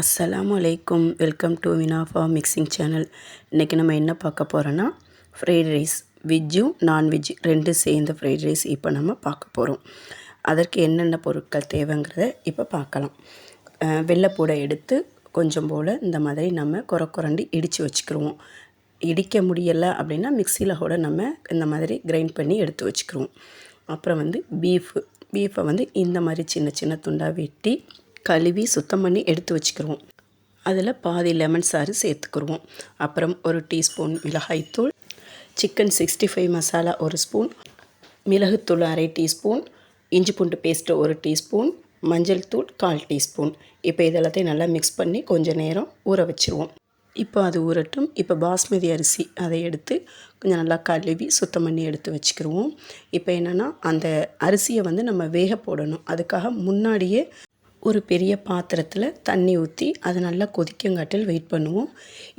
அஸ்ஸலாமு அலைக்கும். Welcome to வினாஃபா mixing channel. இன்றைக்கி நம்ம என்ன பார்க்க போகிறோன்னா ஃப்ரைட் ரைஸ். வெஜ்ஜும் நான்வெஜ் ரெண்டு சேர்ந்த ஃப்ரைட் ரைஸ் இப்போ நம்ம பார்க்க போகிறோம் அதற்கு என்னென்ன பொருட்கள் தேவைங்கிறத இப்போ பார்க்கலாம். வெள்ளைப்பூடை எடுத்து கொஞ்சம் போல் இந்த மாதிரி நம்ம குறை குரண்டி இடித்து வச்சுக்கிருவோம். இடிக்க முடியலை அப்படின்னா மிக்சியில் கூட நம்ம இந்த மாதிரி கிரைண்ட் பண்ணி எடுத்து வச்சுக்கிருவோம். அப்புறம் வந்து பீஃபு பீஃபை வந்து இந்த மாதிரி சின்ன சின்ன துண்டாக வெட்டி கழுவி சுத்தம் பண்ணி எடுத்து வச்சுக்கிருவோம். அதில் பாதி லெமன் சாறு சேர்த்துக்குருவோம். அப்புறம் ஒரு டீஸ்பூன் மிளகாய்த்தூள் சிக்கன் சிக்ஸ்டி ஃபைவ் மசாலா ஒரு ஸ்பூன் மிளகுத்தூள் அரை டீஸ்பூன் இஞ்சி பூண்டு பேஸ்ட்டு ஒரு டீஸ்பூன் மஞ்சள் தூள் கால் டீஸ்பூன். இப்போ இதெல்லாத்தையும் நல்லா மிக்ஸ் பண்ணி கொஞ்சம் நேரம் ஊற வச்சுருவோம். இப்போ அது ஊறட்டும். இப்போ பாஸ்மதி அரிசி அதை எடுத்து கொஞ்சம் நல்லா கழுவி சுத்தம் பண்ணி எடுத்து வச்சுக்கிருவோம். இப்போ என்னென்னா அந்த அரிசியை வந்து நம்ம வேக போடணும். அதுக்காக முன்னாடியே ஒரு பெரிய பாத்திரத்தில் தண்ணி ஊற்றி அதை நல்லா கொதிக்கங்காட்டில் வெயிட் பண்ணுவோம்.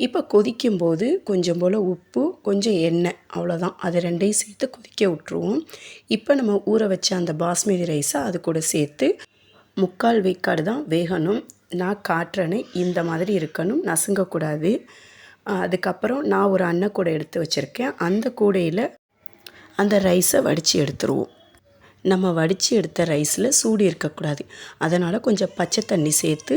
இப்போ கொதிக்கும்போது கொஞ்சம் போல் உப்பு கொஞ்சம் எண்ணெய் அவ்வளோதான் அது ரெண்டையும் சேர்த்து கொதிக்க விட்ருவோம் இப்போ நம்ம ஊற வச்ச அந்த பாஸ்மதி ரைஸை அது கூட சேர்த்து முக்கால் வேக்காடு தான் வேகணும். நான் காட்டுறேன்னு இந்த மாதிரி இருக்கணும் நசுங்கக்கூடாது. அதுக்கப்புறம் நான் ஒரு அன்னக்கூடை எடுத்து வச்சுருக்கேன். அந்த கூடையில் அந்த ரைஸை வடித்து எடுத்துருவோம். நம்ம வடித்து எடுத்த ரைஸில் சூடு இருக்கக்கூடாது. அதனால் கொஞ்சம் பச்சை தண்ணி சேர்த்து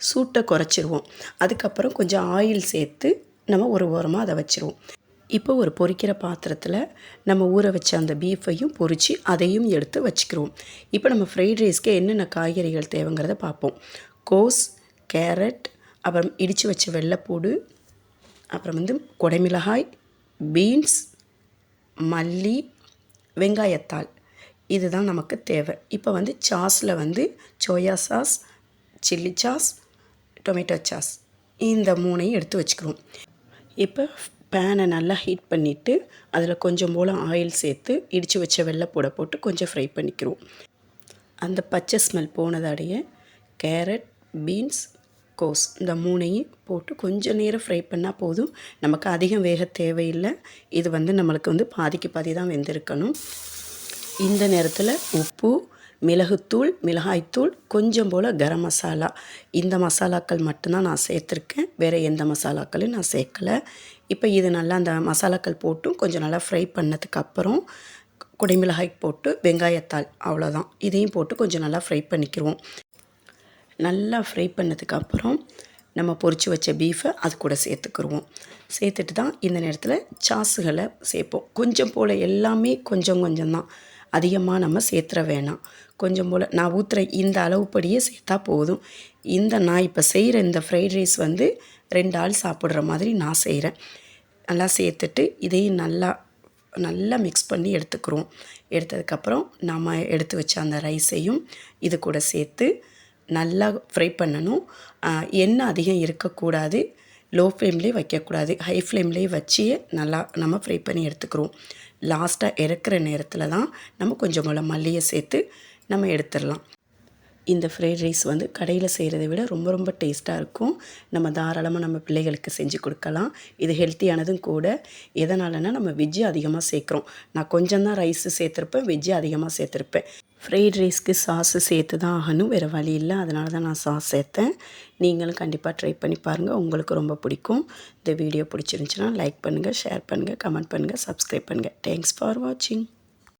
சூட்டை குறைச்சிருவோம். அதுக்கப்புறம் கொஞ்சம் ஆயில் சேர்த்து நம்ம ஒரு ஓரமாக அதை வச்சுருவோம். இப்போ ஒரு பொரிக்கிற பாத்திரத்தில் நம்ம ஊற வச்ச அந்த பீஃபையும் பொரித்து அதையும் எடுத்து வச்சுக்கிறோம் இப்போ நம்ம ஃப்ரைட் ரைஸ்க்கு என்னென்ன காய்கறிகள் தேவைங்கிறத பார்ப்போம். கோஸ் கேரட் அப்புறம் இடித்து வச்ச வெள்ளைப்பூடு அப்புறம் வந்து குடைமிளகாய் பீன்ஸ் மல்லி வெங்காயத்தாள். இதுதான் நமக்கு தேவை. இப்போ வந்து சாஸில் வந்து soya sauce chilli sauce tomato sauce இந்த மூணையும் எடுத்து வச்சுக்கிறோம் இப்போ பேனை நல்லா ஹீட் பண்ணிவிட்டு அதில் கொஞ்சம் போல் ஆயில் சேர்த்து இடித்து வச்ச வெள்ளைப்பூடை போட்டு கொஞ்சம் ஃப்ரை பண்ணிக்கிறோம் அந்த பச்சை ஸ்மெல் போனதாடைய கேரட் பீன்ஸ் கோஸ் இந்த மூணையும் போட்டு கொஞ்சம் நேரம் ஃப்ரை பண்ணால் போதும். நமக்கு அதிகம் வேக தேவையில்லை. இது வந்து நம்மளுக்கு வந்து பாதிக்கு பாதி தான் வெந்திருக்கணும். இந்த நேரத்தில் உப்பு மிளகுத்தூள் மிளகாய்த்தூள் கொஞ்சம் போல் கரம் மசாலா. இந்த மசாலாக்கள் மட்டும்தான் நான் சேர்த்துருக்கேன். வேறு எந்த மசாலாக்களையும் நான் சேர்க்கலை. இப்போ இது நல்லா அந்த மசாலாக்கள் போட்டும் கொஞ்சம் நல்லா ஃப்ரை பண்ணதுக்கப்புறம் குடைமிளகாய் போட்டு வெங்காயத்தாள் அவ்வளோதான் இதையும் போட்டு கொஞ்சம் நல்லா ஃப்ரை பண்ணிக்கிடுவோம் நல்லா ஃப்ரை பண்ணதுக்கப்புறம் நம்ம பொரித்து வச்ச பீஃபை அது கூட சேர்த்துக்கிருவோம். சேர்த்துட்டு தான் இந்த நேரத்தில் சாஸுகளை சேர்ப்போம். கொஞ்சம் போல் எல்லாமே கொஞ்சம் கொஞ்சம் தான் அதிகமாக நம்ம சேர்த்துற வேணாம். கொஞ்சம் போல் நான் ஊற்றுற இந்த அளவுப்படியே சேர்த்தா போதும். இந்த நான் இப்போ செய்கிற இந்த ஃப்ரைட் ரைஸ் வந்து ரெண்டு ஆள் சாப்பிட்ற மாதிரி நான் செய்கிறேன் நல்லா சேர்த்துட்டு இதையும் நல்லா நல்லா மிக்ஸ் பண்ணி எடுத்துக்கிறோம். எடுத்ததுக்கப்புறம் நம்ம எடுத்து வச்ச அந்த ரைஸையும் இது கூட சேர்த்து நல்லா ஃப்ரை பண்ணணும். எண்ணெய் அதிகம் இருக்கக்கூடாது. லோ ஃப்ளேம்லேயே வைக்கக்கூடாது. ஹை ஃப்ளேம்லேயே வச்சு நல்லா நம்ம ஃப்ரை பண்ணி எடுத்துக்கிறோம். லாஸ்ட்டாக இறக்குற நேரத்தில் தான் நம்ம கொஞ்சம் போல் மல்லியை சேர்த்து நம்ம எடுத்துடலாம். இந்த ஃப்ரைட் ரைஸ் வந்து கடையில் செய்கிறத விட ரொம்ப ரொம்ப டேஸ்ட்டாக இருக்கும். நம்ம தாராளமாக நம்ம பிள்ளைகளுக்கு செஞ்சு கொடுக்கலாம். இது ஹெல்த்தியானதும் கூட. எதனாலனா நம்ம வெஜ்ஜு அதிகமாக சேர்க்குறோம். நான் கொஞ்சம் தான் ரைஸு சேர்த்துருப்பேன் வெஜ்ஜு அதிகமாக சேர்த்துருப்பேன். ஃப்ரைட் ரைஸ்க்கு சாஸு சேர்த்து தான் ஆகணும். வேறு வழி இல்லை. அதனால தான் நான் சாஸ் சேர்த்தேன். நீங்களும் கண்டிப்பாக ட்ரை பண்ணி பாருங்கள் உங்களுக்கு ரொம்ப பிடிக்கும். இந்த வீடியோ பிடிச்சிருந்துச்சுன்னா லைக் பண்ணுங்கள் ஷேர் பண்ணுங்கள் கமெண்ட் பண்ணுங்கள் சப்ஸ்கிரைப் பண்ணுங்கள் தேங்க்ஸ் ஃபார் வாட்சிங்